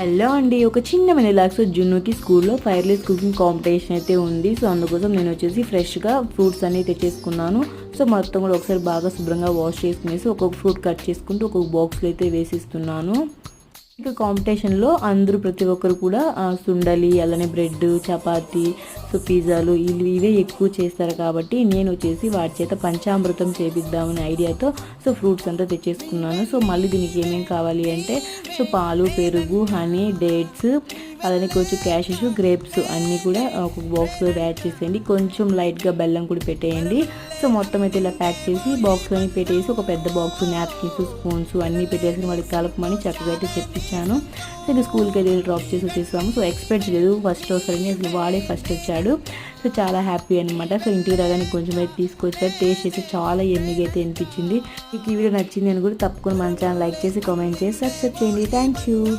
Hello అండి ఒక చిన్న మినిలాక్స్ జున్నుకి స్కూల్లో ఫైర్లెస్ కుకింగ్ కాంపిటీషన్ అయితే ఉంది. సో అందుకోసం నేను వచ్చేసి ఫ్రెష్గా ఫ్రూట్స్ అన్ని తెచ్చేసుకున్నాను. సో మొత్తం కూడా ఒకసారి బాగా శుభ్రంగా వాష్ చేసుకునేసి ఒక్కొక్క ఫ్రూట్ కట్ చేసుకుంటూ ఒక్కొక్క బాక్స్లో అయితే వేసిస్తున్నాను. ఇంకా కాంపిటీషన్లో అందరూ ప్రతి ఒక్కరు కూడా సుండలి అలానే బ్రెడ్ చపాతి సో పిజ్జాలు ఇవి ఇవే ఎక్కువ చేస్తారు కాబట్టి నేను వచ్చేసి వాటి చేత పంచామృతం చేపిద్దామనే ఐడియాతో సో ఫ్రూట్స్ అంతా తెచ్చేసుకున్నాను. సో మళ్ళీ దీనికి ఏమేమి కావాలి అంటే సో పాలు పెరుగు హనీ డేట్స్ అలానే కొంచెం క్యాషెస్ గ్రేప్స్ అన్నీ కూడా ఒక బాక్స్లో యాడ్ చేసేయండి. కొంచెం లైట్గా బెల్లం కూడా పెట్టేయండి. సో మొత్తం అయితే ఇలా ప్యాక్ చేసి బాక్స్లోని పెట్టేసి ఒక పెద్ద బాక్స్ నాప్కిన్స్ స్పూన్స్ అన్నీ పెట్టేసి వాళ్ళకి కలపమని చక్కగా అయితే వచ్చాను. సో స్కూల్కి అయితే డ్రాప్ చేసి వచ్చేసాము. సో ఎక్స్పెక్ట్ లేదు. ఫస్ట్ వస్తారని అసలు వాడే ఫస్ట్ వచ్చాడు. సో చాలా హ్యాపీ అనమాట సో ఇంటికి రాగానే కొంచెం అయితే తీసుకొచ్చారు. టేస్ట్ చేసి చాలా ఎమ్మిగా అయితే అనిపించింది. మీకు ఈ వీడియో నచ్చింది అని కూడా తప్పకుండా మన ఛానల్ లైక్ చేసి కామెంట్ చేసి సబ్స్క్రైబ్ చేయండి. Thank you